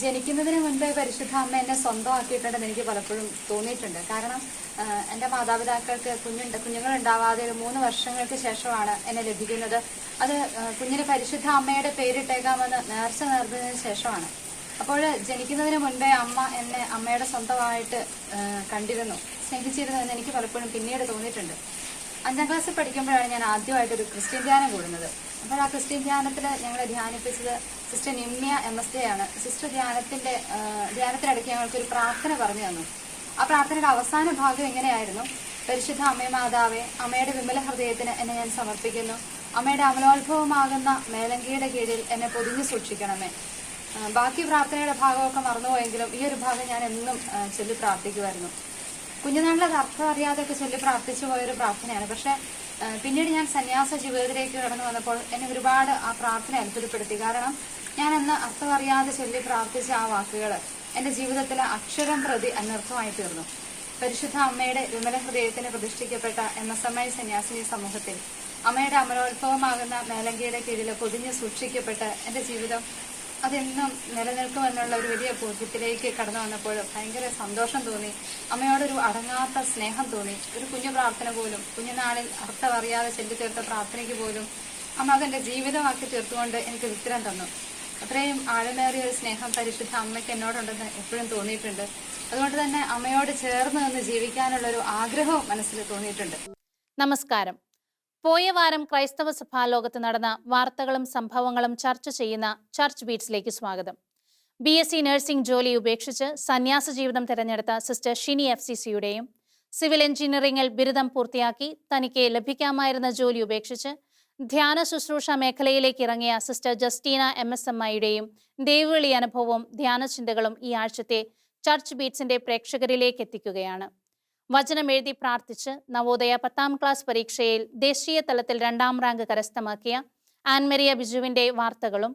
ജനിക്കുന്നതിന് മുൻപേ പരിശുദ്ധ അമ്മ എന്നെ സ്വന്തമാക്കിയിട്ടുണ്ടെന്ന് എനിക്ക് പലപ്പോഴും തോന്നിയിട്ടുണ്ട്. കാരണം എന്റെ മാതാപിതാക്കൾക്ക് കുഞ്ഞുണ്ട് കുഞ്ഞുങ്ങൾ ഉണ്ടാവാതെ ഒരു മൂന്ന് വർഷങ്ങൾക്ക് ശേഷമാണ് എന്നെ ലഭിക്കുന്നത്. അത് കുഞ്ഞിന് പരിശുദ്ധ അമ്മയുടെ പേരിട്ടേക്കാമെന്ന് നേർച്ച നേർന്നതിന് ശേഷമാണ്. അപ്പോൾ ജനിക്കുന്നതിന് മുൻപേ അമ്മ എന്നെ അമ്മയുടെ സ്വന്തമായിട്ട് കണ്ടിരുന്നു സ്നേഹിച്ചിരുന്നു എന്ന് എനിക്ക് പലപ്പോഴും പിന്നീട് തോന്നിയിട്ടുണ്ട്. അഞ്ചാം ക്ലാസ്സിൽ പഠിക്കുമ്പോഴാണ് ഞാൻ ആദ്യമായിട്ട് ഒരു ക്രിസ്ത്യൻ ധ്യാനം കൂടുന്നത്. അപ്പോൾ ആ ക്രിസ്ത്യൻ ധ്യാനത്തിൽ ഞങ്ങൾ ധ്യാനിപ്പിച്ചത് സിസ്റ്റർ നിമ്യ എം എസ് ആണ്. സിസ്റ്റർ ധ്യാനത്തിന്റെ ആ, ധ്യാനത്തിനിടയ്ക്ക് ഞങ്ങൾക്കൊരു പ്രാർത്ഥന പറഞ്ഞു തന്നു. ആ പ്രാർത്ഥനയുടെ അവസാന ഭാഗം എങ്ങനെയായിരുന്നു? പരിശുദ്ധ അമ്മേ മാതാവേ അമ്മയുടെ വിമല ഹൃദയത്തിന് എന്നെ ഞാൻ സമർപ്പിക്കുന്നു. അമ്മയുടെ അമലോത്ഭവമാകുന്ന മേലങ്കിയുടെ കീഴിൽ എന്നെ പൊതിഞ്ഞു സൂക്ഷിക്കണമേ. ബാക്കി പ്രാർത്ഥനയുടെ ഭാഗമൊക്കെ മറന്നുപോയെങ്കിലും ഈ ഒരു ഭാഗം ഞാൻ എന്നും ചൊല്ലി പ്രാർത്ഥിക്കുമായിരുന്നു. കുഞ്ഞുനാളിൽ അത് അർത്ഥം അറിയാതെയൊക്കെ ചൊല്ലി പ്രാർത്ഥിച്ചു പോയൊരു പ്രാർത്ഥനയാണ്. പക്ഷെ പിന്നീട് ഞാൻ സന്യാസ ജീവിതത്തിലേക്ക് കടന്നു വന്നപ്പോൾ എന്നെ ഒരുപാട് ആ പ്രാർത്ഥന അത്ഭുതപ്പെടുത്തി. കാരണം ഞാൻ അന്ന് അർത്ഥം അറിയാതെ ചൊല്ലി പ്രാർത്ഥിച്ച ആ വാക്കുകൾ എന്റെ ജീവിതത്തിലെ അക്ഷരം പ്രതി അനർത്ഥമായി തീർന്നു. പരിശുദ്ധ അമ്മയുടെ വിമല ഹൃദയത്തിന് പ്രതിഷ്ഠിക്കപ്പെട്ട എം എസ് എം ഐ സന്യാസിനി സമൂഹത്തിൽ അമ്മയുടെ അമരോത്ഭവമാകുന്ന മേലങ്കയുടെ കീഴിൽ പൊതിഞ്ഞ് സൂക്ഷിക്കപ്പെട്ട് എന്റെ ജീവിതം അതെന്നും നിലനിൽക്കുമെന്നുള്ള ഒരു വലിയ ബോധ്യത്തിലേക്ക് കടന്നു വന്നപ്പോൾ ഭയങ്കര സന്തോഷം തോന്നി. അമ്മയോടൊരു അടങ്ങാത്ത സ്നേഹം തോന്നി. ഒരു കുഞ്ഞു പ്രാർത്ഥന പോലും കുഞ്ഞുനാളിൽ അർത്ഥം അറിയാതെ ചെല്ലു തീർത്ത പ്രാർത്ഥനയ്ക്ക് പോലും അമ്മ അതെന്റെ ജീവിതമാക്കി തീർത്തുകൊണ്ട് എനിക്ക് ഉത്തരം തന്നു. അത്രയും ആഴമേറിയ ഒരു സ്നേഹം പരിശുദ്ധ അമ്മയ്ക്ക് എന്നോടുണ്ടെന്ന് എപ്പോഴും തോന്നിയിട്ടുണ്ട്. അതുകൊണ്ട് തന്നെ അമ്മയോട് ചേർന്ന് നിന്ന് ജീവിക്കാനുള്ള ഒരു ആഗ്രഹവും മനസ്സിൽ തോന്നിയിട്ടുണ്ട്. നമസ്കാരം. പോയ വാരം ക്രൈസ്തവ സഭാ ലോകത്ത് നടന്ന വാർത്തകളും സംഭവങ്ങളും ചർച്ച ചെയ്യുന്ന ചർച്ച് ബീറ്റ്സിലേക്ക് സ്വാഗതം. ബി എസ് സി നഴ്സിംഗ് ജോലി ഉപേക്ഷിച്ച് സന്യാസ ജീവിതം തിരഞ്ഞെടുത്ത സിസ്റ്റർ ഷിനി എഫ് സി സിയുടെയും സിവിൽ എഞ്ചിനീയറിംഗിൽ ബിരുദം പൂർത്തിയാക്കി തനിക്ക് ലഭിക്കാമായിരുന്ന ജോലി ഉപേക്ഷിച്ച് ധ്യാന ശുശ്രൂഷ മേഖലയിലേക്ക് ഇറങ്ങിയ sister Justina M S M ഐയുടെയും ദേവിവിളി അനുഭവവും ധ്യാന ചിന്തകളും ഈ ആഴ്ചത്തെ ചർച്ച് ബീറ്റ്സിന്റെ പ്രേക്ഷകരിലേക്ക് എത്തിക്കുകയാണ്. വചനം എഴുതി പ്രാർത്ഥിച്ച് നവോദയ പത്താം ക്ലാസ് പരീക്ഷയിൽ ദേശീയ തലത്തിൽ രണ്ടാം റാങ്ക് കരസ്ഥമാക്കിയ ആൻമരിയ ബിജുവിന്റെ വാർത്തകളും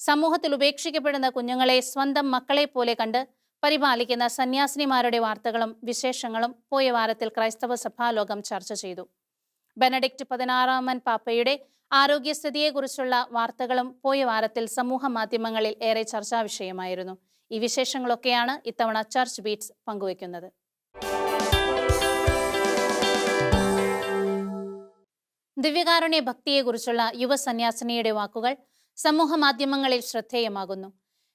സമൂഹത്തിൽ ഉപേക്ഷിക്കപ്പെടുന്ന കുഞ്ഞുങ്ങളെ സ്വന്തം മക്കളെ പോലെ കണ്ട് പരിപാലിക്കുന്ന സന്യാസിനിമാരുടെ വാർത്തകളും വിശേഷങ്ങളും പോയ വാരത്തിൽ ക്രൈസ്തവ സഭാലോകം ചർച്ച ചെയ്തു. ബെനഡിക്റ്റ് പതിനാറാമൻ പാപ്പയുടെ ആരോഗ്യസ്ഥിതിയെക്കുറിച്ചുള്ള വാർത്തകളും പോയ വാരത്തിൽ സമൂഹ മാധ്യമങ്ങളിൽ ഏറെ ചർച്ചാ വിഷയമായിരുന്നു ഈ വിശേഷങ്ങളൊക്കെയാണ് ഇത്തവണ ചർച്ച് ബീറ്റ്സ് പങ്കുവയ്ക്കുന്നത്. ദിവ്യകാരുണ്യ ഭക്തിയെക്കുറിച്ചുള്ള യുവ സന്യാസിനിയുടെ വാക്കുകൾ സമൂഹ മാധ്യമങ്ങളിൽ ശ്രദ്ധേയമാകുന്നു.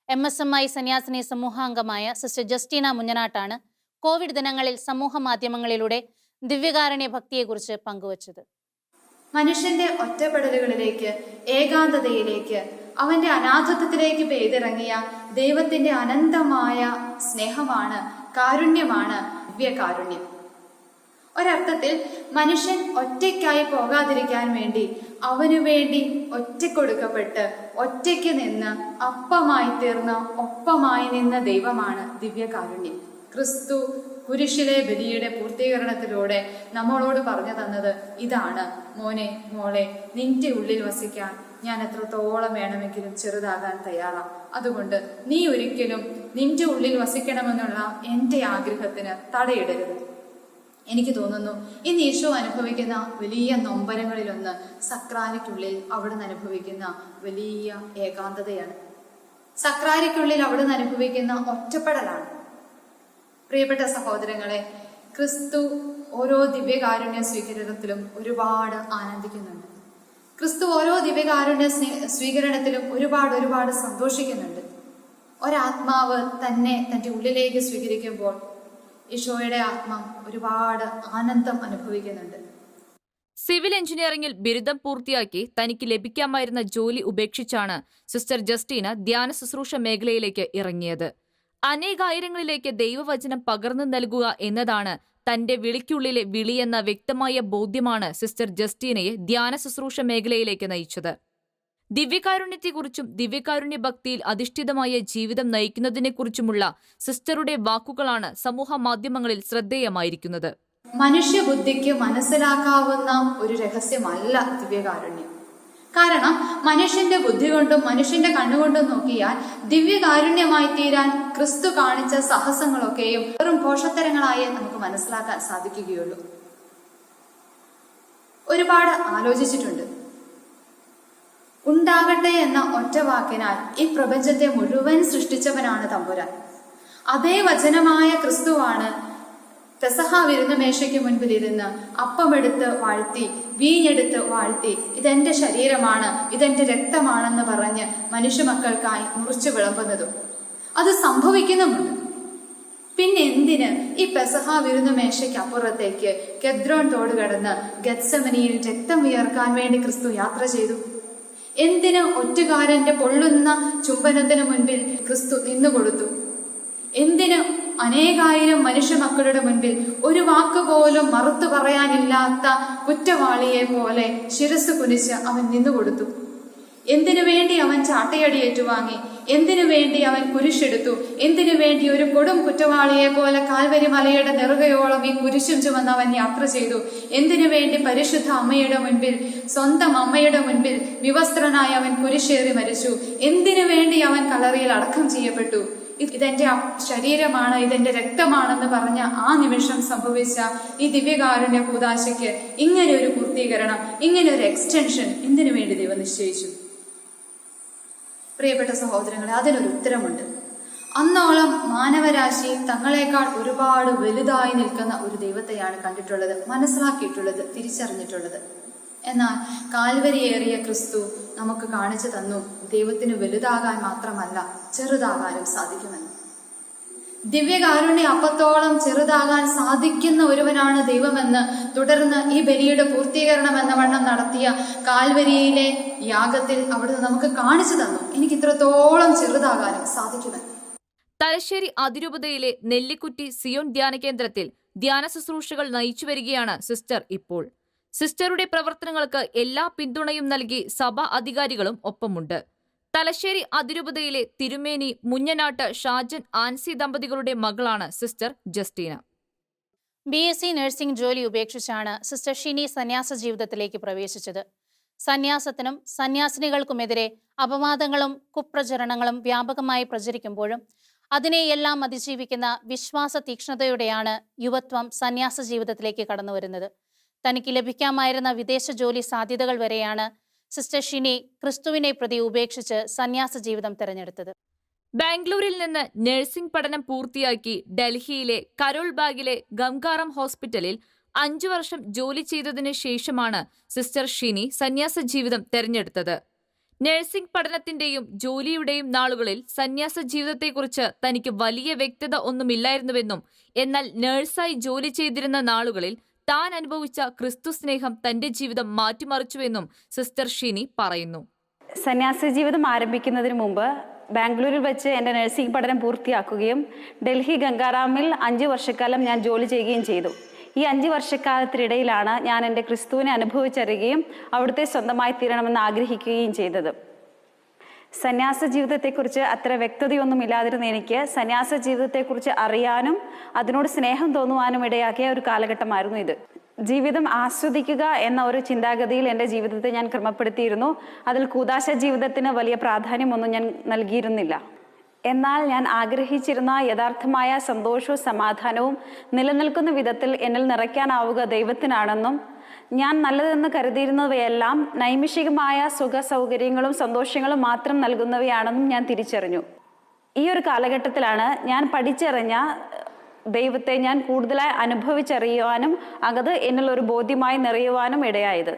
എം എസ് എം ഐ സന്യാസിനി സമൂഹാംഗമായ സിസ്റ്റർ ജസ്റ്റീന മുഞ്ഞനാട്ടാണ് കോവിഡ് ദിനങ്ങളിൽ സമൂഹ മാധ്യമങ്ങളിലൂടെ ദിവ്യകാരുണ്യ ഭക്തിയെക്കുറിച്ച് പങ്കുവച്ചത്. മനുഷ്യന്റെ ഒറ്റപ്പെടലുകളിലേക്ക് ഏകാന്തതയിലേക്ക് അവന്റെ അനാഥത്വത്തിലേക്ക് പെയ്തിറങ്ങിയ ദൈവത്തിന്റെ അനന്തമായ സ്നേഹമാണ് കാരുണ്യമാണ് ദിവ്യകാരുണ്യം. ഒരർത്ഥത്തിൽ മനുഷ്യൻ ഒറ്റയ്ക്കായി പോകാതിരിക്കാൻ വേണ്ടി അവനു വേണ്ടി ഒറ്റക്കൊടുക്കപ്പെട്ട് ഒറ്റയ്ക്ക് നിന്ന് അപ്പമായി തീർന്ന ഒപ്പമായി നിന്ന ദൈവമാണ് ദിവ്യകാരുണ്യം. ക്രിസ്തു കുരിശിലെ ബലിയുടെ പൂർത്തീകരണത്തിലൂടെ നമ്മളോട് പറഞ്ഞു തന്നത് ഇതാണ്. മോനെ മോളെ നിന്റെ ഉള്ളിൽ വസിക്കാൻ ഞാൻ എത്രത്തോളം വേണമെങ്കിലും ചെറുതാകാൻ തയ്യാറാം. അതുകൊണ്ട് നീ ഒരിക്കലും നിന്റെ ഉള്ളിൽ വസിക്കണമെന്നുള്ള എന്റെ ആഗ്രഹത്തിന് തടയിടരുത്. എനിക്ക് തോന്നുന്നു. ഇന്ന് ഈശോ അനുഭവിക്കുന്ന വലിയ നൊമ്പരങ്ങളിലൊന്ന് സക്രാരിക്കുള്ളിൽ അവിടുന്ന് അനുഭവിക്കുന്ന വലിയ ഏകാന്തതയാണ്. സക്രാരിക്കുള്ളിൽ അവിടുന്ന് അനുഭവിക്കുന്ന ഒറ്റപ്പെടലാണ്. പ്രിയപ്പെട്ട സഹോദരങ്ങളെ ക്രിസ്തു ഓരോ ദിവ്യകാരുണ്യ സ്വീകരണത്തിലും ഒരുപാട് ആനന്ദിക്കുന്നുണ്ട്. ക്രിസ്തു ഓരോ ദിവ്യകാരുണ്യ സ്വീകരണത്തിലും ഒരുപാട് ഒരുപാട് സന്തോഷിക്കുന്നുണ്ട്. ഒരാത്മാവ് തന്നെ തന്റെ ഉള്ളിലേക്ക് സ്വീകരിക്കുമ്പോൾ ഈശോയുടെ ആത്മാ ഒരുപാട് ആനന്ദം അനുഭവിക്കുന്നുണ്ട്. സിവിൽ എഞ്ചിനീയറിംഗിൽ ബിരുദം പൂർത്തിയാക്കി തനിക്ക് ലഭിക്കാമായിരുന്ന ജോലി ഉപേക്ഷിച്ചാണ് സിസ്റ്റർ ജസ്റ്റീന ധ്യാന ശുശ്രൂഷ മേഖലയിലേക്ക് ഇറങ്ങിയത്. അനേകായിരങ്ങളിലേക്ക് ദൈവവചനം പകർന്നു നൽകുക എന്നതാണ് തന്റെ വിളിക്കുള്ളിലെ വിളിയെന്ന വ്യക്തമായ ബോധ്യമാണ് സിസ്റ്റർ ജസ്റ്റീനയെ ധ്യാന ശുശ്രൂഷ മേഖലയിലേക്ക് നയിച്ചത്. ദിവ്യകാരുണ്യത്തെക്കുറിച്ചും ദിവ്യകാരുണ്യ ഭക്തിയിൽ അധിഷ്ഠിതമായ ജീവിതം നയിക്കുന്നതിനെക്കുറിച്ചുമുള്ള സിസ്റ്ററുടെ വാക്കുകളാണ് സമൂഹ മാധ്യമങ്ങളിൽ ശ്രദ്ധേയമായിരിക്കുന്നത്. മനുഷ്യബുദ്ധിക്ക് മനസ്സിലാക്കാവുന്ന ഒരു രഹസ്യമല്ല ദിവ്യകാരുണ്യം. കാരണം മനുഷ്യന്റെ ബുദ്ധി കൊണ്ടും മനുഷ്യന്റെ കണ്ണുകൊണ്ടും നോക്കിയാൽ ദിവ്യകാരുണ്യമായി തീരാൻ ക്രിസ്തു കാണിച്ച സാഹസങ്ങളൊക്കെയും വെറും പോഷത്തരങ്ങളായേ നമുക്ക് മനസ്സിലാക്കാൻ സാധിക്കുകയുള്ളൂ. ഒരുപാട് ആലോചിച്ചിട്ടുണ്ട്. ഉണ്ടാകട്ടെ എന്ന ഒറ്റ വാക്കിനാൽ ഈ പ്രപഞ്ചത്തെ മുഴുവൻ സൃഷ്ടിച്ചവനാണ് തമ്പുരാൻ. അതേ വചനമായ ക്രിസ്തുവാണ് പെസഹ വിരുന്ന് മേശയ്ക്ക് മുൻപിൽ ഇരുന്ന് അപ്പമെടുത്ത് വാഴ്ത്തി വീഞ്ഞെടുത്ത് വാഴ്ത്തി ഇതെന്റെ ശരീരമാണ് ഇതെന്റെ രക്തമാണെന്ന് പറഞ്ഞ് മനുഷ്യമക്കൾക്കായി മുറിച്ചു വിളമ്പുന്നതും അത് സംഭവിക്കുന്നുമുണ്ട്. പിന്നെ എന്തിന് ഈ പെസഹ വിരുന്ന് മേശയ്ക്ക് അപ്പുറത്തേക്ക് ഗദ്രോൺ തോട് കടന്ന് ഗത്സമനിയിൽ രക്തം വിയർക്കാൻ വേണ്ടി ക്രിസ്തു യാത്ര ചെയ്തു? എന്തിന് ഒറ്റുകാരന്റെ പൊള്ളുന്ന ചുംബനത്തിന് മുൻപിൽ ക്രിസ്തു നിന്നുകൊടുത്തു? എന്തിന് അനേകായിരം മനുഷ്യ മക്കളുടെ മുൻപിൽ ഒരു വാക്ക് പോലും മറുത്തു പറയാനില്ലാത്ത കുറ്റവാളിയെ പോലെ ശിരസ് കുനിച്ച് അവൻ നിന്നുകൊടുത്തു? എന്തിനു വേണ്ടി അവൻ ചാട്ടയടി ഏറ്റുവാങ്ങി? എന്തിനു വേണ്ടി അവൻ കുരിശെടുത്തു? എന്തിനു വേണ്ടി ഒരു കൊടും കുറ്റവാളിയെ പോലെ കാൽവരി മലയുടെ നെറുകയോളം ഈ കുരിശും ചുമന്ന് അവൻ യാത്ര ചെയ്തു? എന്തിനു വേണ്ടി പരിശുദ്ധ അമ്മയുടെ മുൻപിൽ സ്വന്തം അമ്മയുടെ മുൻപിൽ വിവസ്ത്രനായി അവൻ കുരിശേറി മരിച്ചു? എന്തിനു വേണ്ടി അവൻ കളറിയിൽ അടക്കം ചെയ്യപ്പെട്ടു? ഇതെന്റെ ശരീരമാണ് ഇതെന്റെ രക്തമാണെന്ന് പറഞ്ഞ ആ നിമിഷം സംഭവിച്ച ഈ ദിവ്യകാരുണ്യ കൂതാശയ്ക്ക് ഇങ്ങനെ ഒരു പൂർത്തീകരണം ഇങ്ങനെ ഒരു എക്സ്റ്റൻഷൻ എന്തിനു വേണ്ടി ദൈവം നിശ്ചയിച്ചു? പ്രിയപ്പെട്ട സഹോദരങ്ങളെ അതിനൊരു ഉത്തരമുണ്ട്. അന്നോളം മാനവരാശി തങ്ങളെക്കാൾ ഒരുപാട് വലുതായി നിൽക്കുന്ന ഒരു ദൈവത്തെയാണ് കണ്ടിട്ടുള്ളത് മനസ്സിലാക്കിയിട്ടുള്ളത് തിരിച്ചറിഞ്ഞിട്ടുള്ളത്. എന്നാൽ കാൽവരിയേറിയ ക്രിസ്തു നമുക്ക് കാണിച്ചു തന്നു ദൈവത്തിന് വലുതാകാൻ മാത്രമല്ല ചെറുതാകാനും സാധിക്കുമെന്ന്. ദിവ്യകാരുണ്യ അപ്പത്തോളം ചെറുതാകാൻ സാധിക്കുന്ന ഒരുവനാണ് ദൈവമെന്ന് തുടർന്ന് ഈ ബലിയുടെ പൂർത്തീകരണം എന്ന വണ്ണം നടത്തിയ കാൽവരിയിലെ യാഗത്തിൽ അവിടുന്ന് നമുക്ക് കാണിച്ചു തന്നു. എനിക്ക് ഇത്രത്തോളം ചെറുതാകാനും സാധിക്കുമെന്ന്. തലശ്ശേരി അതിരൂപതയിലെ നെല്ലിക്കുറ്റി സിയോൺ ധ്യാന കേന്ദ്രത്തിൽ ധ്യാന ശുശ്രൂഷകൾ നയിച്ചു വരികയാണ് സിസ്റ്റർ ഇപ്പോൾ. സിസ്റ്ററുടെ പ്രവർത്തനങ്ങൾക്ക് എല്ലാ പിന്തുണയും നൽകി സഭാ അധികാരികളും ഒപ്പമുണ്ട്. തലശ്ശേരി അതിരൂപതയിലെ തിരുമേനി മുഞ്ഞനാട്ട് ഷാജൻ ആൻസി ദമ്പതികളുടെ മകളാണ് sister Justina. B S C nursing ജോലി ഉപേക്ഷിച്ചാണ് സിസ്റ്റർ ഷിനി സന്യാസ ജീവിതത്തിലേക്ക് പ്രവേശിച്ചത്. സന്യാസത്തിനും സന്യാസിനികൾക്കുമെതിരെ അപവാദങ്ങളും കുപ്രചരണങ്ങളും വ്യാപകമായി പ്രചരിക്കുമ്പോഴും അതിനെയെല്ലാം അതിജീവിക്കുന്ന വിശ്വാസ തീക്ഷ്ണതയോടെയാണ് യുവത്വം സന്യാസ ജീവിതത്തിലേക്ക് കടന്നുവരുന്നത്. തനിക്ക് ലഭിക്കാമായിരുന്ന വിദേശ ജോലി സാധ്യതകൾ വരെയാണ് സിസ്റ്റർ ഷിനി ക്രിസ്തുവിനെ പ്രതി ഉപേക്ഷിച്ച് സന്യാസ ജീവിതം തെരഞ്ഞെടുത്തത്. ബാംഗ്ലൂരിൽ നിന്ന് നഴ്സിംഗ് പഠനം പൂർത്തിയാക്കി ഡൽഹിയിലെ കരോൾബാഗിലെ ഗംഗാറം ഹോസ്പിറ്റലിൽ അഞ്ചു വർഷം ജോലി ചെയ്തതിനു ശേഷമാണ് സിസ്റ്റർ ഷിനി സന്യാസ ജീവിതം തെരഞ്ഞെടുത്തത്. നഴ്സിംഗ് പഠനത്തിന്റെയും ജോലിയുടെയും നാളുകളിൽ സന്യാസ ജീവിതത്തെക്കുറിച്ച് തനിക്ക് വലിയ വ്യക്തത ഒന്നുമില്ലായിരുന്നുവെന്നും എന്നാൽ നഴ്സായി ജോലി ചെയ്തിരുന്ന നാളുകളിൽ താൻ അനുഭവിച്ച ക്രിസ്തു സ്നേഹം തന്റെ ജീവിതം മാറ്റിമറിച്ചുവെന്നും സിസ്റ്റർ ഷിനി പറയുന്നു. സന്യാസ ജീവിതം ആരംഭിക്കുന്നതിന് മുമ്പ് ബാംഗ്ലൂരിൽ വെച്ച് എന്റെ നഴ്സിംഗ് പഠനം പൂർത്തിയാക്കുകയും ഡൽഹി ഗംഗാറാമിൽ അഞ്ച് വർഷക്കാലം ഞാൻ ജോലി ചെയ്യുകയും ചെയ്തു. ഈ അഞ്ച് വർഷക്കാലത്തിനിടയിലാണ് ഞാൻ എന്റെ ക്രിസ്തുവിനെ അനുഭവിച്ചറിയുകയും അവിടുത്തെ സ്വന്തമായി തീരണമെന്ന് ആഗ്രഹിക്കുകയും ചെയ്തത്. സന്യാസ ജീവിതത്തെക്കുറിച്ച് അത്ര വ്യക്തതയൊന്നും ഇല്ലാതിരുന്ന എനിക്ക് സന്യാസ ജീവിതത്തെക്കുറിച്ച് അറിയാനും അതിനോട് സ്നേഹം തോന്നുവാനും ഇടയാക്കിയ ഒരു കാലഘട്ടമായിരുന്നു ഇത്. ജീവിതം ആസ്വദിക്കുക എന്ന ഒരു ചിന്താഗതിയിൽ എന്റെ ജീവിതത്തെ ഞാൻ ക്രമപ്പെടുത്തിയിരുന്നു. അതിൽ കൂതാശ ജീവിതത്തിന് വലിയ പ്രാധാന്യമൊന്നും ഞാൻ നൽകിയിരുന്നില്ല. എന്നാൽ ഞാൻ ആഗ്രഹിച്ചിരുന്ന യഥാർത്ഥമായ സന്തോഷവും സമാധാനവും നിലനിൽക്കുന്ന വിധത്തിൽ എന്നിൽ നിറയ്ക്കാനാവുക ദൈവത്തിനാണെന്നും ഞാൻ നല്ലതെന്ന് കരുതിയിരുന്നവയെല്ലാം നൈമിഷികമായ സുഖ സൗകര്യങ്ങളും സന്തോഷങ്ങളും മാത്രം നൽകുന്നവയാണെന്നും ഞാൻ തിരിച്ചറിഞ്ഞു. ഈ ഒരു കാലഘട്ടത്തിലാണ് ഞാൻ പഠിച്ചറിഞ്ഞ ദൈവത്തെ ഞാൻ കൂടുതലായി അനുഭവിച്ചറിയുവാനും അകത് എന്നുള്ളൊരു ബോധ്യമായി നിറയുവാനും ഇടയായത്.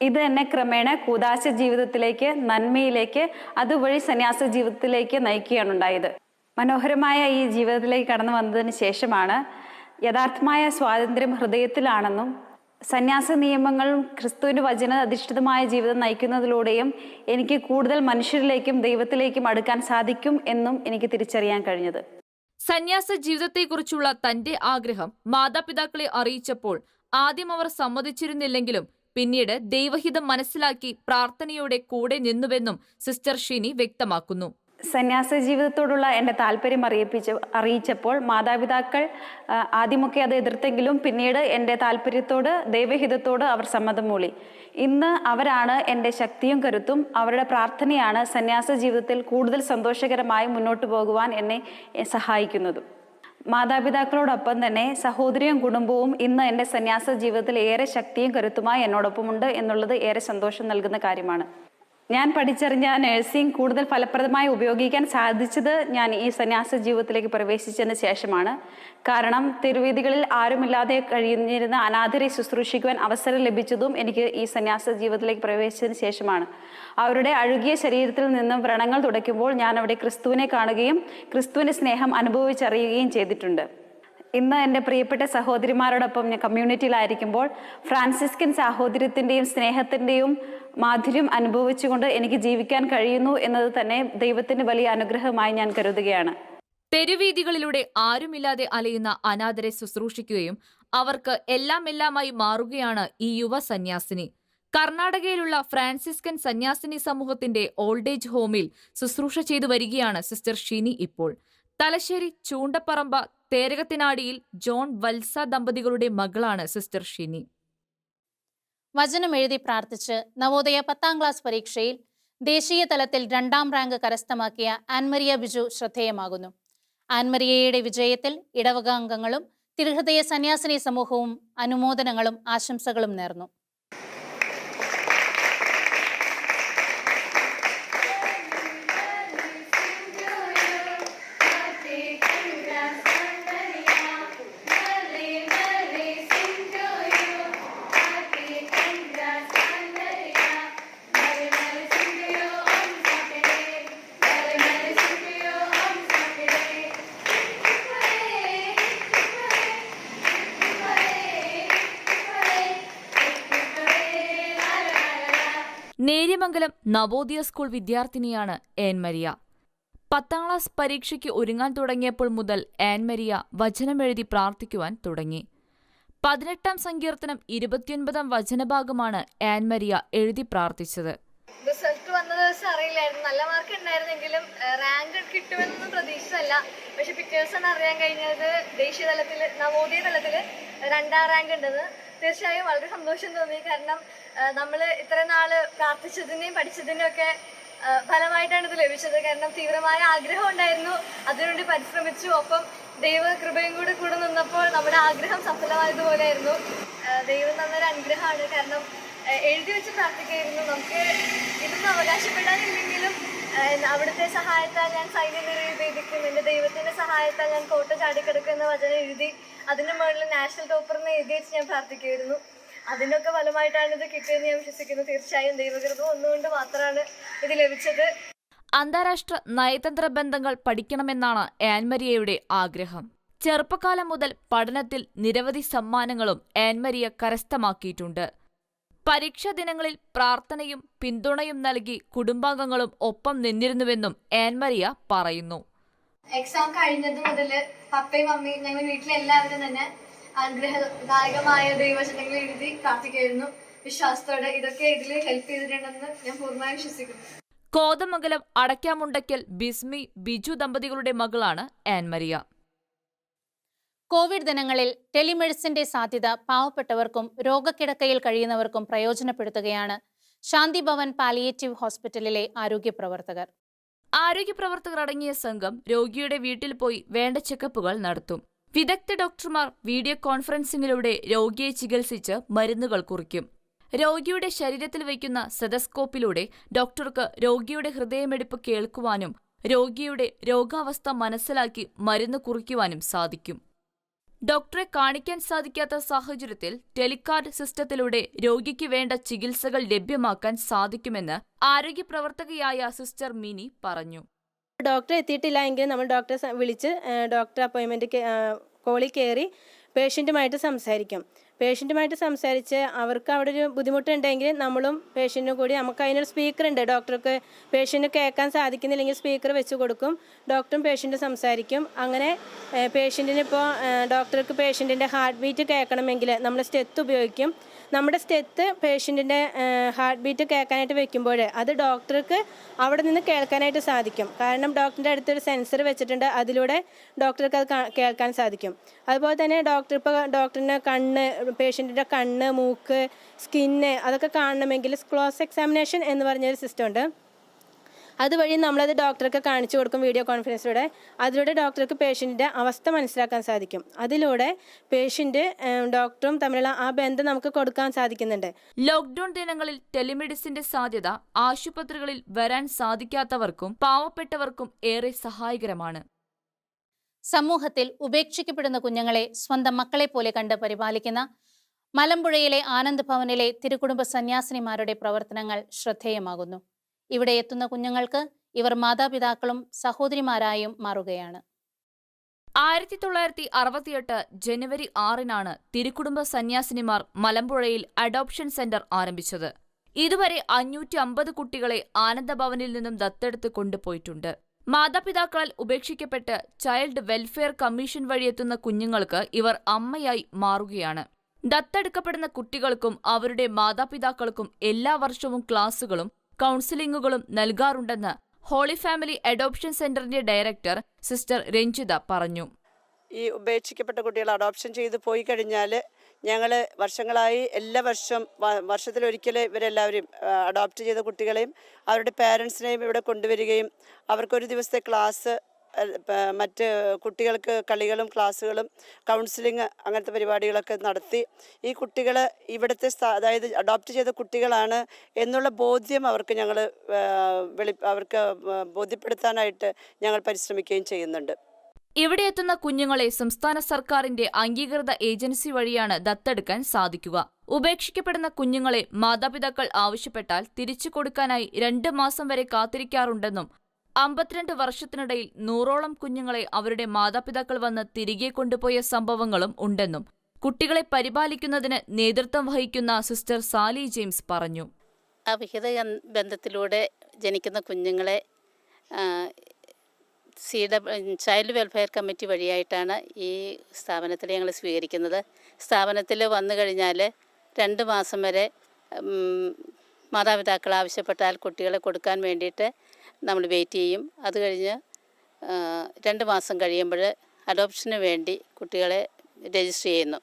ഇത് എന്നെ ക്രമേണ കൂതാശ ജീവിതത്തിലേക്ക് നന്മയിലേക്ക് അതുവഴി സന്യാസ ജീവിതത്തിലേക്ക് നയിക്കുകയാണ് ഉണ്ടായത്. മനോഹരമായ ഈ ജീവിതത്തിലേക്ക് കടന്നു വന്നതിന് ശേഷമാണ് യഥാർത്ഥമായ സ്വാതന്ത്ര്യം ഹൃദയത്തിലാണെന്നും സന്യാസ നിയമങ്ങളും ക്രിസ്തുവിന്റെ വചന അധിഷ്ഠിതമായ ജീവിതം നയിക്കുന്നതിലൂടെയും എനിക്ക് കൂടുതൽ മനുഷ്യരിലേക്കും ദൈവത്തിലേക്കും അടുക്കാൻ സാധിക്കും എന്നും എനിക്ക് തിരിച്ചറിയാൻ കഴിഞ്ഞത്. സന്യാസ ജീവിതത്തെക്കുറിച്ചുള്ള തന്റെ ആഗ്രഹം മാതാപിതാക്കളെ അറിയിച്ചപ്പോൾ ആദ്യം അവർ സമ്മതിച്ചിരുന്നില്ലെങ്കിലും പിന്നീട് ദൈവഹിതം മനസ്സിലാക്കി പ്രാർത്ഥനയോടെ കൂടെ നിന്നുവെന്നും സിസ്റ്റർ ഷിനി വ്യക്തമാക്കുന്നു. സന്യാസ ജീവിതത്തോടുള്ള എന്റെ താല്പര്യം അറിയിപ്പിച്ച അറിയിച്ചപ്പോൾ മാതാപിതാക്കൾ ആദ്യമൊക്കെ അത് എതിർത്തെങ്കിലും പിന്നീട് എന്റെ താല്പര്യത്തോട് ദൈവഹിതത്തോട് അവർ സമ്മതം മൂളി. ഇന്ന് അവരാണ് എന്റെ ശക്തിയും കരുത്തും അവരുടെ പ്രാർത്ഥനയാണ് സന്യാസ ജീവിതത്തിൽ കൂടുതൽ സന്തോഷകരമായി മുന്നോട്ട് പോകുവാൻ എന്നെ സഹായിക്കുന്നതും. മാതാപിതാക്കളോടൊപ്പം തന്നെ സഹോദരിയും കുടുംബവും ഇന്ന് എന്റെ സന്യാസ ജീവിതത്തിൽ ഏറെ ശക്തിയും കരുത്തുമായി എന്നോടൊപ്പമുണ്ട് എന്നുള്ളത് ഏറെ സന്തോഷം നൽകുന്ന കാര്യമാണ്. ഞാൻ പഠിച്ചറിഞ്ഞ നഴ്സിംഗ് കൂടുതൽ ഫലപ്രദമായി ഉപയോഗിക്കാൻ സാധിച്ചത് ഞാൻ ഈ സന്യാസ ജീവിതത്തിലേക്ക് പ്രവേശിച്ചതിന് ശേഷമാണ്. കാരണം തിരുവേദികളിൽ ആരുമില്ലാതെ കഴിഞ്ഞിരുന്ന അനാഥരെ ശുശ്രൂഷിക്കുവാൻ അവസരം ലഭിച്ചതും എനിക്ക് ഈ സന്യാസ ജീവിതത്തിലേക്ക് പ്രവേശിച്ചതിന് ശേഷമാണ്. അവരുടെ അഴുകിയ ശരീരത്തിൽ നിന്നും വ്രണങ്ങൾ തുടയ്ക്കുമ്പോൾ ഞാൻ അവിടെ ക്രിസ്തുവിനെ കാണുകയും ക്രിസ്തുവിന്റെ സ്നേഹം അനുഭവിച്ചറിയുകയും ചെയ്തിട്ടുണ്ട്. ഇന്ന് എന്റെ പ്രിയപ്പെട്ട സഹോദരിമാരോടൊപ്പം ഞാൻ കമ്മ്യൂണിറ്റിയിലായിരിക്കുമ്പോൾ ഫ്രാൻസിസ്കിൻ സാഹോദര്യത്തിന്റെയും സ്നേഹത്തിന്റെയും മാധുര്യം അനുഭവിച്ചുകൊണ്ട് എനിക്ക് ജീവിക്കാൻ കഴിയുന്നു എന്നത് തന്നെ ദൈവത്തിന്റെ വലിയ അനുഗ്രഹമായി ഞാൻ കരുതുകയാണ്. തെരുവീതികളിലൂടെ ആരുമില്ലാതെ അലയുന്ന അനാഥരെ ശുശ്രൂഷിക്കുകയും അവർക്ക് എല്ലാം എല്ലാമായി മാറുകയാണ് ഈ യുവ സന്യാസിനി. കർണാടകയിലുള്ള ഫ്രാൻസിസ്കൻ സന്യാസിനി സമൂഹത്തിന്റെ ഓൾഡ് ഏജ് ഹോമിൽ ശുശ്രൂഷ ചെയ്തു വരികയാണ് സിസ്റ്റർ ഷിനി ഇപ്പോൾ. തലശ്ശേരി ചൂണ്ടപ്പറമ്പ തേരകത്തിനാടിയിൽ ജോൺ വത്സ ദമ്പതികളുടെ മകളാണ് സിസ്റ്റർ ഷിനി. വചനം എഴുതി പ്രാർത്ഥിച്ച് നവോദയ പത്താം ക്ലാസ് പരീക്ഷയിൽ ദേശീയ തലത്തിൽ രണ്ടാം റാങ്ക് കരസ്ഥമാക്കിയ ആൻമരിയ ബിജു ശ്രദ്ധേയമാകുന്നു. ആൻമരിയയുടെ വിജയത്തിൽ ഇടവക അംഗങ്ങളും തിരുഹൃദയ സന്യാസിനി സമൂഹവും അനുമോദനങ്ങളും ആശംസകളും നേർന്നു. നേര്യമംഗലം നവോദയ സ്കൂൾ വിദ്യാർത്ഥിനിയാണ് ഏൻമരിയ പത്താം ക്ലാസ് പരീക്ഷയ്ക്ക് ഒരുങ്ങാൻ തുടങ്ങിയപ്പോൾ മുതൽ ഏൻമരിയ വചനമെഴുതി പ്രാർത്ഥിക്കുവാൻ തുടങ്ങി. പതിനെട്ടാം സങ്കീർത്തനം ഇരുപത്തിയൊൻപതാം വചനഭാഗമാണ് ആൻമരിയ എഴുതി പ്രാർത്ഥിച്ചത്. റിസൾട്ട് വന്ന ദിവസം അറിയില്ലായിരുന്നു. നല്ല മാർക്ക് ഉണ്ടായിരുന്നെങ്കിലും റാങ്ക് കിട്ടുമെന്നൊന്നും പ്രതീക്ഷിച്ചല്ല പക്ഷെ പിറ്റേ ദിവസം അറിയാൻ കഴിഞ്ഞത് ദേശീയ തലത്തിൽ നവോദയ തലത്തിൽ രണ്ടാം റാങ്ക് ഉണ്ടെന്ന്. തീർച്ചയായും വളരെ സന്തോഷം തോന്നി. കാരണം നമ്മൾ ഇത്രയും നാൾ പ്രാർത്ഥിച്ചതിനെയും പഠിച്ചതിനെയും ഒക്കെ ഫലമായിട്ടാണ് ഇത് ലഭിച്ചത്. കാരണം തീവ്രമായ ആഗ്രഹം ഉണ്ടായിരുന്നു. അതിനുവേണ്ടി പരിശ്രമിച്ചു. ഒപ്പം ദൈവ കൃപയും കൂടെ കൂടെ നിന്നപ്പോൾ നമ്മുടെ ആഗ്രഹം സഫലമായതുപോലെയായിരുന്നു. ദൈവം തന്നൊരു അനുഗ്രഹമാണ്. കാരണം എഴുതി വെച്ച് പ്രാർത്ഥിക്കുകയായിരുന്നു. നമുക്ക് ഇതൊന്നും അവകാശപ്പെടാനില്ലെങ്കിലും അവിടുത്തെ സഹായത്താൽ ഞാൻ സൈന്യം വേദിക്കും എന്റെ ദൈവത്തിന്റെ സഹായത്താൽ ഞാൻ കോട്ട ചാടിക്കിടക്കും എന്ന വചനം എഴുതി അതിന്റെ മുകളിൽ നാഷണൽ ടോപ്പറിന് എഴുതി വെച്ച് ഞാൻ പ്രാർത്ഥിക്കുമായിരുന്നു അതിനൊക്കെ ഫലമായിട്ടാണ് ഇത് കിട്ടിയതെന്ന് ഞാൻ വിശ്വസിക്കുന്നു. തീർച്ചയായും ദൈവകൃതം ഒന്നുകൊണ്ട് മാത്രമാണ് ഇത് ലഭിച്ചത്. അന്താരാഷ്ട്ര നയതന്ത്ര ബന്ധങ്ങൾ പഠിക്കണമെന്നാണ് ആൻമരിയയുടെ ആഗ്രഹം. ചെറുപ്പകാലം മുതൽ പഠനത്തിൽ നിരവധി സമ്മാനങ്ങളും ആൻമരിയ കരസ്ഥമാക്കിയിട്ടുണ്ട്. പരീക്ഷാ ദിനങ്ങളിൽ പ്രാർത്ഥനയും പിന്തുണയും നൽകി കുടുംബാംഗങ്ങളും ഒപ്പം നിന്നിരുന്നുവെന്നും ആൻമരിയ പറയുന്നു. എക്സാം കഴിഞ്ഞത് മുതൽ പപ്പയും മമ്മിയും ഞങ്ങൾ വീട്ടിലെല്ലാവരും തന്നെ അനുഗ്രഹദായകമായ ദൈവചനങ്ങൾ എഴുതി പ്രാർത്ഥിക്കുകയായിരുന്നു. വിശ്വാസത്തോടെ ഇതൊക്കെ ഇതിൽ ഹെൽപ്പ് ചെയ്തിട്ടുണ്ടെന്ന് ഞാൻ പൂർണമായി വിശ്വസിക്കുന്നു. കോതമംഗലം അടയ്ക്കാമുണ്ടയ്ക്കൽ ബിസ്മി ബിജു ദമ്പതികളുടെ മകളാണ് ആൻമരിയ. കോവിഡ് ദിനങ്ങളിൽ ടെലിമെഡിസിന്റെ സാധ്യത പാവപ്പെട്ടവർക്കും രോഗക്കിടക്കയിൽ കഴിയുന്നവർക്കും പ്രയോജനപ്പെടുത്തുകയാണ് ശാന്തിഭവൻ പാലിയേറ്റീവ് ഹോസ്പിറ്റലിലെ ആരോഗ്യ പ്രവർത്തകർ ആരോഗ്യപ്രവർത്തകർ അടങ്ങിയ സംഘം രോഗിയുടെ വീട്ടിൽ പോയി വേണ്ട ചെക്കപ്പുകൾ നടത്തും. വിദഗ്ധ ഡോക്ടർമാർ വീഡിയോ കോൺഫറൻസിംഗിലൂടെ രോഗിയെ ചികിത്സിച്ച് മരുന്നുകൾ കുറിക്കും. രോഗിയുടെ ശരീരത്തിൽ വയ്ക്കുന്ന സെതസ്കോപ്പിലൂടെ ഡോക്ടർക്ക് രോഗിയുടെ ഹൃദയമെടുപ്പ് കേൾക്കുവാനും രോഗിയുടെ രോഗാവസ്ഥ മനസ്സിലാക്കി മരുന്ന് കുറിക്കുവാനും സാധിക്കും. ഡോക്ടറെ കാണിക്കാൻ സാധിക്കാത്ത സാഹചര്യത്തിൽ ടെലികാർഡ് സിസ്റ്റത്തിലൂടെ രോഗിക്ക് വേണ്ട ചികിത്സകൾ ലഭ്യമാക്കാൻ സാധിക്കുമെന്ന് ആരോഗ്യ പ്രവർത്തകയായ സിസ്റ്റർ മിനി പറഞ്ഞു. ഡോക്ടർ എത്തിയിട്ടില്ല എങ്കിൽ നമ്മൾ ഡോക്ടറെ വിളിച്ച് ഡോക്ടർ അപ്പോയിൻമെന്റ് കോളിൽ കയറി പേഷ്യന്റുമായിട്ട് സംസാരിക്കും. പേഷ്യന്റുമായിട്ട് സംസാരിച്ച് അവർക്ക് അവിടെ ഒരു ബുദ്ധിമുട്ടുണ്ടെങ്കിൽ നമ്മളും പേഷ്യന്റും കൂടി നമുക്ക് അതിനൊരു സ്പീക്കർ ഉണ്ട്. ഡോക്ടർക്ക് പേഷ്യന്റ് കേൾക്കാൻ സാധിക്കുന്നില്ലെങ്കിൽ സ്പീക്കർ വെച്ച് കൊടുക്കും. ഡോക്ടറും പേഷ്യന്റും സംസാരിക്കും. അങ്ങനെ പേഷ്യന്റിന് ഇപ്പോൾ ഡോക്ടർക്ക് പേഷ്യന്റിന്റെ ഹാർട്ട് ബീറ്റ് കേൾക്കണമെങ്കിൽ നമ്മൾ സ്റ്റെത്ത് ഉപയോഗിക്കും. നമ്മുടെ സ്റ്റെത്ത് പേഷ്യന്റിന്റെ ഹാർട്ട് ബീറ്റ് കേൾക്കാനായിട്ട് വെക്കുമ്പോൾ അത് ഡോക്ടർക്ക് അവിടെ നിന്ന് കേൾക്കാനായിട്ട് സാധിക്കും. കാരണം ഡോക്ടറിന്റെ അടുത്തൊരു സെൻസർ വെച്ചിട്ടുണ്ട് അതിലൂടെ ഡോക്ടർക്ക് അത് കേൾക്കാൻ സാധിക്കും. അതുപോലെ തന്നെ ഡോക്ടർ ഇപ്പോൾ ഡോക്ടറിന്റെ കണ്ണ് പേഷ്യന്റിന്റെ കണ്ണ് മൂക്ക് സ്കിന്ന് അതൊക്കെ കാണണമെങ്കിൽ ക്ലോസ് എക്സാമിനേഷൻ എന്ന് പറഞ്ഞൊരു സിസ്റ്റം ഉണ്ട്. അതുവഴി നമ്മളത് ഡോക്ടർക്ക് കാണിച്ചു കൊടുക്കും വീഡിയോ കോൺഫറൻസിലൂടെ അതിലൂടെ ഡോക്ടർക്ക് പേഷ്യന്റിന്റെ അവസ്ഥ മനസ്സിലാക്കാൻ സാധിക്കും. അതിലൂടെ പേഷ്യന്റ് ഡോക്ടറും തമ്മിലുള്ള ആ ബന്ധം നമുക്ക് കൊടുക്കാൻ സാധിക്കുന്നുണ്ട്. ലോക്ക്ഡൌൺ ദിനങ്ങളിൽ ടെലിമെഡിസിന്റെ സാധ്യത ആശുപത്രികളിൽ വരാൻ സാധിക്കാത്തവർക്കും പാവപ്പെട്ടവർക്കും ഏറെ സഹായകരമാണ്. സമൂഹത്തിൽ ഉപേക്ഷിക്കപ്പെടുന്ന കുഞ്ഞുങ്ങളെ സ്വന്തം മക്കളെ പോലെ കണ്ട് പരിപാലിക്കുന്ന മലമ്പുഴയിലെ ആനന്ദ് ഭവനിലെ തിരുക്കുടുംബ സന്യാസിനിമാരുടെ പ്രവർത്തനങ്ങൾ ശ്രദ്ധേയമാകുന്നു. ഇവിടെ എത്തുന്ന കുഞ്ഞുങ്ങൾക്ക് ഇവർ മാതാപിതാക്കളും സഹോദരിമാരായും മാറുകയാണ്. ആയിരത്തി തൊള്ളായിരത്തി അറുപത്തിയെട്ട് ജനുവരി ആറിനാണ് തിരുക്കുടുംബ സന്യാസിനിമാർ മലമ്പുഴയിൽ അഡോപ്ഷൻ സെന്റർ ആരംഭിച്ചത്. ഇതുവരെ അഞ്ഞൂറ്റി അമ്പത് കുട്ടികളെ ആനന്ദഭവനിൽ നിന്നും ദത്തെടുത്ത് കൊണ്ടുപോയിട്ടുണ്ട്. മാതാപിതാക്കളാൽ ഉപേക്ഷിക്കപ്പെട്ട് ചൈൽഡ് വെൽഫെയർ കമ്മീഷൻ വഴി എത്തുന്ന കുഞ്ഞുങ്ങൾക്ക് ഇവർ അമ്മയായി മാറുകയാണ്. ദത്തെടുക്കപ്പെടുന്ന കുട്ടികൾക്കും അവരുടെ മാതാപിതാക്കൾക്കും എല്ലാ വർഷവും ക്ലാസുകളും കൗൺസിലിംഗുകളും നൽകാറുണ്ടെന്ന് ഹോളി ഫാമിലി അഡോപ്ഷൻ സെന്ററിന്റെ ഡയറക്ടർ സിസ്റ്റർ രഞ്ജിത പറഞ്ഞു. ഈ ഉപേക്ഷിക്കപ്പെട്ട കുട്ടികൾ അഡോപ്ഷൻ ചെയ്ത് പോയി കഴിഞ്ഞാൽ ഞങ്ങൾ വർഷങ്ങളായി എല്ലാ വർഷം വർഷത്തിലൊരിക്കൽ ഇവരെല്ലാവരും അഡോപ്റ്റ് ചെയ്ത കുട്ടികളെയും അവരുടെ പേരൻസിനെയും ഇവിടെ കൊണ്ടുവരികയും അവർക്കൊരു ദിവസത്തെ ക്ലാസ് മറ്റ് കുട്ടികൾക്ക് കളികളും ക്ലാസ്സുകളും കൗൺസിലിംഗ് അങ്ങനത്തെ പരിപാടികളൊക്കെ നടത്തി. ഈ കുട്ടികൾ ഇവിടുത്തെ അതായത് അഡോപ്റ്റ് ചെയ്ത കുട്ടികളാണ് എന്നുള്ള ബോധ്യം അവർക്ക് ഞങ്ങൾ വെളി അവർക്ക് ബോധ്യപ്പെടുത്താനായിട്ട് ഞങ്ങൾ പരിശ്രമിക്കുകയും ചെയ്യുന്നുണ്ട്. ഇവിടെ എത്തുന്ന കുഞ്ഞുങ്ങളെ സംസ്ഥാന സർക്കാരിന്റെ അംഗീകൃത ഏജൻസി വഴിയാണ് ദത്തെടുക്കാൻ സാധിക്കുക. ഉപേക്ഷിക്കപ്പെടുന്ന കുഞ്ഞുങ്ങളെ മാതാപിതാക്കൾ ആവശ്യപ്പെട്ടാൽ തിരിച്ചു കൊടുക്കാനായി രണ്ട് മാസം വരെ കാത്തിരിക്കാറുണ്ടെന്നും അമ്പത്തിരണ്ട് വർഷത്തിനിടയിൽ നൂറോളം കുഞ്ഞുങ്ങളെ അവരുടെ മാതാപിതാക്കൾ വന്ന് തിരികെ കൊണ്ടുപോയ സംഭവങ്ങളും ഉണ്ടെന്നും കുട്ടികളെ പരിപാലിക്കുന്നതിന് നേതൃത്വം വഹിക്കുന്ന സിസ്റ്റർ സാലി ജെയിംസ് പറഞ്ഞു. അവിഹിത ബന്ധത്തിലൂടെ ജനിക്കുന്ന കുഞ്ഞുങ്ങളെ C W child welfare committee വഴിയായിട്ടാണ് ഈ സ്ഥാപനത്തിൽ ഞങ്ങൾ സ്വീകരിക്കുന്നത്. സ്ഥാപനത്തിൽ വന്നു കഴിഞ്ഞാൽ രണ്ട് മാസം വരെ മാതാപിതാക്കൾ ആവശ്യപ്പെട്ടാൽ കുട്ടികളെ കൊടുക്കാൻ വേണ്ടിയിട്ട് നമ്മൾ വെയിറ്റ് ചെയ്യും. അത് കഴിഞ്ഞ് രണ്ട് മാസം കഴിയുമ്പോൾ അഡോപ്ഷന് വേണ്ടി കുട്ടികളെ രജിസ്റ്റർ ചെയ്യുന്നു.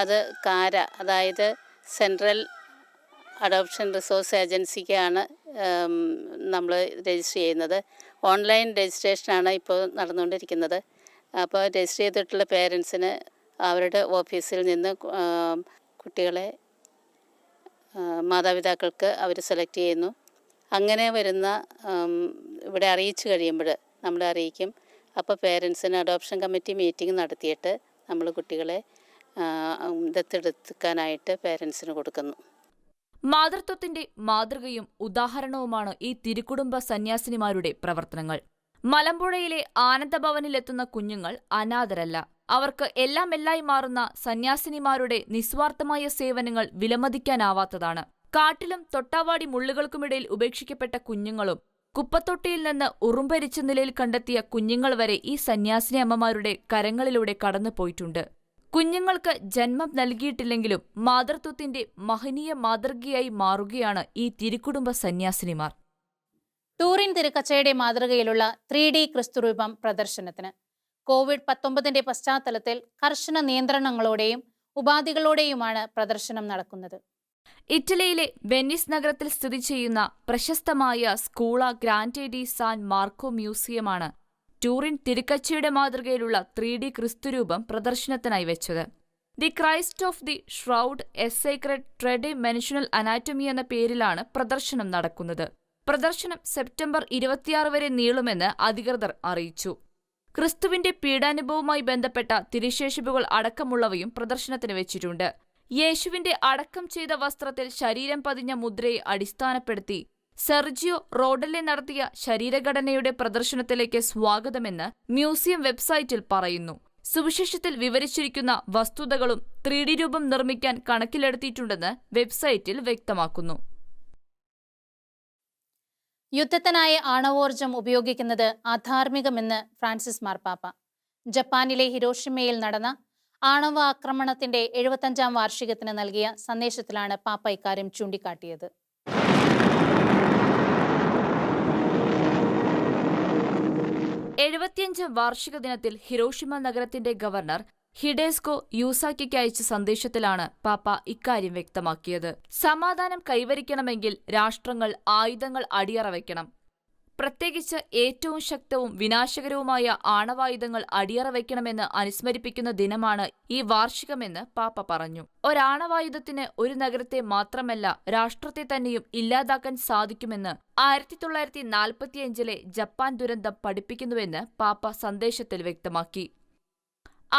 അത് കാര അതായത് സെൻട്രൽ അഡോപ്ഷൻ റിസോഴ്സ് ഏജൻസിക്കാണ് നമ്മൾ രജിസ്റ്റർ ചെയ്യുന്നത്. ഓൺലൈൻ രജിസ്ട്രേഷനാണ് ഇപ്പോൾ നടന്നുകൊണ്ടിരിക്കുന്നത്. അപ്പോൾ രജിസ്റ്റർ ചെയ്തിട്ടുള്ള പേരൻസിന് അവരുടെ ഓഫീസിൽ നിന്ന് കുട്ടികളെ മാതാപിതാക്കൾക്ക് അവർ സെലക്ട് ചെയ്യുന്നു. അങ്ങനെ വരുന്ന ഇവിടെ അറിയിച്ചു കഴിയുമ്പോൾ നമ്മൾ അറിയിക്കും. അപ്പോൾ പേരൻസിന് അഡോപ്ഷൻ കമ്മിറ്റി മീറ്റിംഗ് നടത്തിയിട്ട് നമ്മൾ കുട്ടികളെ ദത്തെടുക്കാനായിട്ട് പേരൻസിന് കൊടുക്കുന്നു. മാതൃത്വത്തിന്റെ മാതൃകയും ഉദാഹരണവുമാണ് ഈ തിരുക്കുടുംബ സന്യാസിനിമാരുടെ പ്രവർത്തനങ്ങൾ. മലമ്പുഴയിലെ ആനന്ദഭവനിലെത്തുന്ന കുഞ്ഞുങ്ങൾ അനാഥരല്ല. അവർക്ക് എല്ലാമെല്ലായി മാറുന്ന സന്യാസിനിമാരുടെ നിസ്വാർത്ഥമായ സേവനങ്ങൾ വിലമതിക്കാനാവാത്തതാണ്. കാട്ടിലും തൊട്ടാവാടി മുള്ളുകൾക്കുമിടയിൽ ഉപേക്ഷിക്കപ്പെട്ട കുഞ്ഞുങ്ങളും കുപ്പത്തൊട്ടിയിൽ നിന്ന് ഉറുമ്പരിച്ച നിലയിൽ കണ്ടെത്തിയ കുഞ്ഞുങ്ങൾ വരെ ഈ സന്യാസിനി അമ്മമാരുടെ കരങ്ങളിലൂടെ കടന്നുപോയിട്ടുണ്ട് കുഞ്ഞുങ്ങൾക്ക് ജന്മം നൽകിയിട്ടില്ലെങ്കിലും മാതൃത്വത്തിന്റെ മഹനീയ മാതൃകയായി മാറുകയാണ് ഈ തിരുക്കുടുംബ സന്യാസിനിമാർ. ടൂറിൻ തിരുക്കച്ചയുടെ മാതൃകയിലുള്ള ത്രീ ഡി ക്രിസ്തുരൂപം പ്രദർശനത്തിന്. കോവിഡ് പത്തൊമ്പതിന്റെ പശ്ചാത്തലത്തിൽ കർശന നിയന്ത്രണങ്ങളോടെയും ഉപാധികളോടെയുമാണ് പ്രദർശനം നടക്കുന്നത്. ഇറ്റലിയിലെ വെനീസ് നഗരത്തിൽ സ്ഥിതി ചെയ്യുന്ന പ്രശസ്തമായ Scuola Grande di San Marco മ്യൂസിയമാണ് Turin തിരുക്കച്ചയുടെ മാതൃകയിലുള്ള ത്രീ ഡി ക്രിസ്തുരൂപം പ്രദർശനത്തിനായി വെച്ചത്. The Christ of the shroud a sacred tridimensional anatomy എന്ന പേരിലാണ് പ്രദർശനം നടക്കുന്നത്. പ്രദർശനം സെപ്റ്റംബർ ഇരുപത്തിയാറ് വരെ നീളുമെന്ന് അധികൃതർ അറിയിച്ചു. ക്രിസ്തുവിന്റെ പീഡാനുഭവവുമായി ബന്ധപ്പെട്ട തിരുശേഷിപ്പുകൾ അടക്കമുള്ളവയും പ്രദർശനത്തിന് വെച്ചിട്ടുണ്ട്. യേശുവിന്റെ അടക്കം ചെയ്ത വസ്ത്രത്തിൽ ശരീരം പതിഞ്ഞ മുദ്രയെ അടിസ്ഥാനപ്പെടുത്തി സെർജിയോ റോഡലെ നടത്തിയ ശരീരഘടനയുടെ പ്രദർശനത്തിലേക്ക് സ്വാഗതമെന്ന് മ്യൂസിയം വെബ്സൈറ്റിൽ പറയുന്നു. സുവിശേഷത്തിൽ വിവരിച്ചിരിക്കുന്ന വസ്തുതകളും ത്രീ ഡി രൂപം നിർമ്മിക്കാൻ കണക്കിലെടുത്തിട്ടുണ്ടെന്ന് വെബ്സൈറ്റിൽ വ്യക്തമാക്കുന്നു. യുദ്ധത്തിനായി ആണവോർജം ഉപയോഗിക്കുന്നത് അധാർമികമെന്ന് ഫ്രാൻസിസ് മാർപ്പാപ്പ ജപ്പാനിലെ ഹിരോഷിമയിൽ നടന്ന ആണവ ആക്രമണത്തിന്റെ എഴുപത്തഞ്ചാം വാർഷികത്തിന് നൽകിയ സന്ദേശത്തിലാണ് പാപ്പ ഇക്കാര്യം ചൂണ്ടിക്കാട്ടിയത്. എഴുപത്തിയഞ്ച് വാർഷിക ദിനത്തിൽ ഹിരോഷിമ നഗരത്തിന്റെ ഗവർണർ ഹിഡേസ്കോ യൂസാക്കിക്ക് അയച്ച സന്ദേശത്തിലാണ് പാപ്പ ഇക്കാര്യം വ്യക്തമാക്കിയത്. സമാധാനം കൈവരിക്കണമെങ്കിൽ രാഷ്ട്രങ്ങൾ ആയുധങ്ങൾ അടിയറ വയ്ക്കണം പ്രത്യേകിച്ച് ഏറ്റവും ശക്തവും വിനാശകരവുമായ ആണവായുധങ്ങൾ അടിയറ വയ്ക്കണമെന്ന് അനുസ്മരിപ്പിക്കുന്ന ദിനമാണ് ഈ വാർഷികമെന്ന് പാപ്പ പറഞ്ഞു. ഒരാണവായുധത്തിന് ഒരു നഗരത്തെ മാത്രമല്ല രാഷ്ട്രത്തെ തന്നെയും ഇല്ലാതാക്കാൻ സാധിക്കുമെന്ന് ആയിരത്തി തൊള്ളായിരത്തി നാൽപ്പത്തിയഞ്ചിലെ ജപ്പാൻ ദുരന്തം പഠിപ്പിക്കുന്നുവെന്ന് പാപ്പ സന്ദേശത്തിൽ വ്യക്തമാക്കി.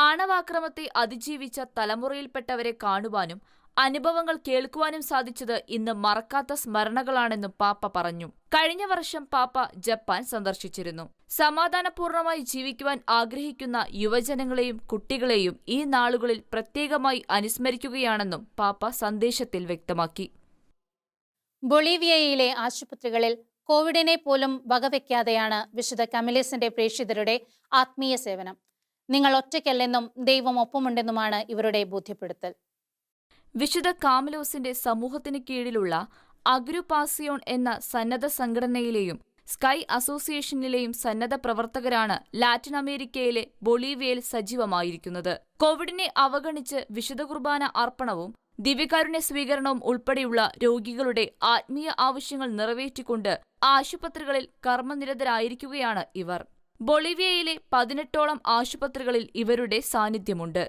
ആണവാക്രമത്തെ അതിജീവിച്ച തലമുറയിൽപ്പെട്ടവരെ കാണുവാനും അനുഭവങ്ങൾ കേൾക്കുവാനും സാധിച്ചത് ഇന്ന് മറക്കാത്ത സ്മരണകളാണെന്നും പാപ്പ പറഞ്ഞു. കഴിഞ്ഞ വർഷം പാപ്പ ജപ്പാൻ സന്ദർശിച്ചിരുന്നു. സമാധാനപൂർണമായി ജീവിക്കുവാൻ ആഗ്രഹിക്കുന്ന യുവജനങ്ങളെയും കുട്ടികളെയും ഈ നാളുകളിൽ പ്രത്യേകമായി അനുസ്മരിക്കുകയാണെന്നും പാപ്പ സന്ദേശത്തിൽ വ്യക്തമാക്കി. ബൊളീവിയയിലെ ആശുപത്രികളിൽ കോവിഡിനെ പോലും വകവെക്കാതെയാണ് വിശുദ്ധ കമലേസിന്റെ പ്രേക്ഷിതരുടെ ആത്മീയ സേവനം. നിങ്ങൾ ഒറ്റയ്ക്കല്ലെന്നും ദൈവം ഒപ്പമുണ്ടെന്നുമാണ് ഇവരുടെ ബോധ്യപ്പെടുത്തൽ. വിശുദ്ധ കാമലോസിന്റെ സമൂഹത്തിന് കീഴിലുള്ള അഗ്രുപാസിയോൺ എന്ന സന്നദ്ധ സംഘടനയിലെയും സ്കൈ അസോസിയേഷനിലെയും സന്നദ്ധ പ്രവർത്തകരാണ് ലാറ്റിൻ അമേരിക്കയിലെ ബൊളീവിയയിൽ സജീവമായിരിക്കുന്നത്. കോവിഡിനെ അവഗണിച്ച് വിശുദ്ധ കുർബാന അർപ്പണവും ദിവ്യകാരുണ്യ സ്വീകരണവും ഉൾപ്പെടെയുള്ള രോഗികളുടെ ആത്മീയ ആവശ്യങ്ങൾ നിറവേറ്റിക്കൊണ്ട് ആശുപത്രികളിൽ കർമ്മനിരതരായിരിക്കുകയാണ് ഇവർ. ബൊളീവിയയിലെ പതിനെട്ടോളം ആശുപത്രികളിൽ ഇവരുടെ സാന്നിധ്യമുണ്ട്.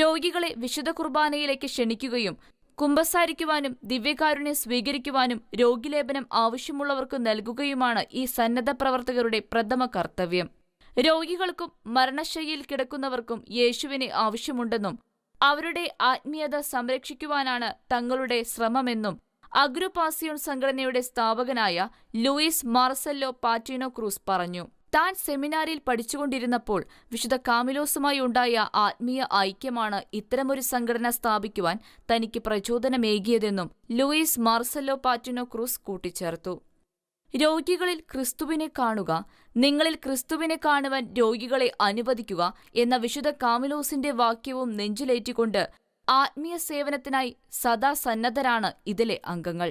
രോഗികളെ വിശുദ്ധ കുർബാനയിലേക്ക് ക്ഷണിക്കുകയും കുമ്പസാരിക്കുവാനും ദിവ്യകാരുണ്യം സ്വീകരിക്കുവാനും രോഗിലേപനം ആവശ്യമുള്ളവർക്ക് നൽകുകയുമാണ് ഈ സന്നദ്ധ പ്രവർത്തകരുടെ പ്രഥമ കർത്തവ്യം. രോഗികൾക്കും മരണശയ്യയിൽ കിടക്കുന്നവർക്കും യേശുവിനെ ആവശ്യമുണ്ടെന്നും അവരുടെ ആത്മീയത സംരക്ഷിക്കുവാനാണ് തങ്ങളുടെ ശ്രമമെന്നും അഗ്രുപാസിയോൺ സംഘടനയുടെ സ്ഥാപകനായ ലൂയിസ് മാർസെല്ലോ പാറ്റിനോ ക്രൂസ് പറഞ്ഞു. താൻ സെമിനാരിൽ പഠിച്ചുകൊണ്ടിരുന്നപ്പോൾ വിശുദ്ധ കാമിലോസുമായി ഉണ്ടായ ആത്മീയ ഐക്യമാണ് ഇത്തരമൊരു സംഘടന സ്ഥാപിക്കുവാൻ തനിക്ക് പ്രചോദനമേകിയതെന്നും ലൂയിസ് മാർസെല്ലോ പാറ്റിനോ ക്രൂസ് കൂട്ടിച്ചേർത്തു. രോഗികളിൽ ക്രിസ്തുവിനെ കാണുക നിങ്ങളിൽ ക്രിസ്തുവിനെ കാണുവാൻ രോഗികളെ അനുവദിക്കുക എന്ന വിശുദ്ധ കാമിലോസിന്റെ വാക്യവും നെഞ്ചിലേറ്റിക്കൊണ്ട് ആത്മീയ സേവനത്തിനായി സദാ സന്നദ്ധരാണ് ഇതിലെ അംഗങ്ങൾ.